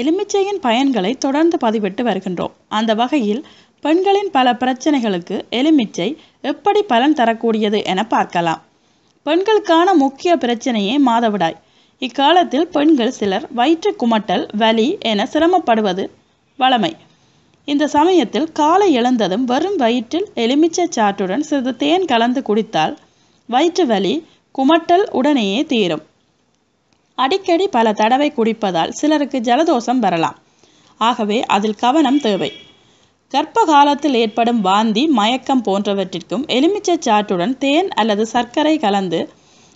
எலுமிச்சையின் பயன்களை தொடர்ந்து பதிவிட்டு வருகின்றோம். அந்த வகையில் பெண்களின் பல பிரச்சனைகளுக்கு எலுமிச்சை எப்படி பலன் தரக்கூடியது என பார்க்கலாம். பெண்களுக்கான முக்கிய பிரச்சனையே மாதவிடாய். இக்காலத்தில் பெண்கள் சிலர் வயிற்று குமட்டல் வலி என சிரமப்படுவது வழமை. இந்த சமயத்தில் காலை எழுந்ததும் வெறும் வயிற்றில் எலுமிச்சை சாற்றுடன் சிறிது தேன் கலந்து குடித்தால் வயிற்று வலி குமட்டல் உடனேயே தீரும். அடிக்கடி பல தடவை குடிப்பதால் சிலருக்கு ஜலதோஷம் வரலாம். ஆகவே அதில் கவனம் தேவை. கர்ப்ப காலத்தில் ஏற்படும் வாந்தி மயக்கம் போன்றவற்றிற்கும் எலுமிச்சை சாற்றுடன் தேன் அல்லது சர்க்கரை கலந்து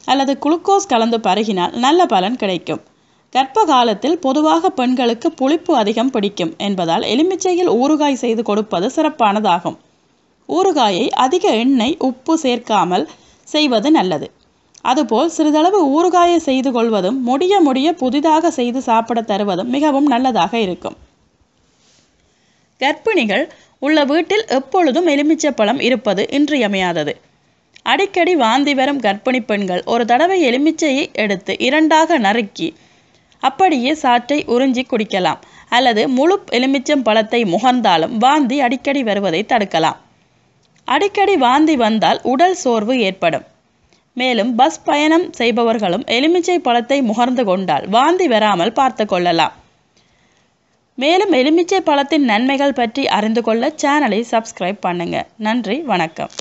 அல்லது குளுக்கோஸ் கலந்து பருகினால் நல்ல பலன் கிடைக்கும். கர்ப்ப காலத்தில் பொதுவாக பெண்களுக்கு புளிப்பு அதிகம் பிடிக்கும் என்பதால் எலுமிச்சையில் ஊறுகாய் செய்து கொடுப்பது சிறப்பானதாகும். ஊறுகாயை அதிக எண்ணெய் உப்பு சேர்க்காமல் செய்வது நல்லது. அதுபோல் சிறிதளவு ஊறுகாயை செய்து கொள்வதும் முடிய முடிய புதிதாக செய்து சாப்பிட தருவதும் மிகவும் நல்லதாக இருக்கும். கர்ப்பிணிகள் உள்ள வீட்டில் எப்பொழுதும் எலுமிச்சப்பழம் இருப்பது இன்றியமையாதது. அடிக்கடி வாந்தி வரும் கர்ப்பிணி பெண்கள் ஒரு தடவை எலுமிச்சையை எடுத்து இரண்டாக நறுக்கி அப்படியே சாற்றை உறிஞ்சி குடிக்கலாம். அல்லது முழு எலுமிச்சம் பழத்தை முகர்ந்தாலும் வாந்தி அடிக்கடி வருவதை தடுக்கலாம். அடிக்கடி வாந்தி வந்தால் உடல் சோர்வு ஏற்படும். மேலும் பஸ் பயணம் செய்பவர்களும் எலுமிச்சை பழத்தை முகர்ந்து கொண்டால் வாந்தி வராமல் பார்த்து கொள்ளலாம். மேலும் எலுமிச்சை பழத்தின் நன்மைகள் பற்றி அறிந்து கொள்ள சேனலை சப்ஸ்கிரைப் பண்ணுங்க. நன்றி வணக்கம்.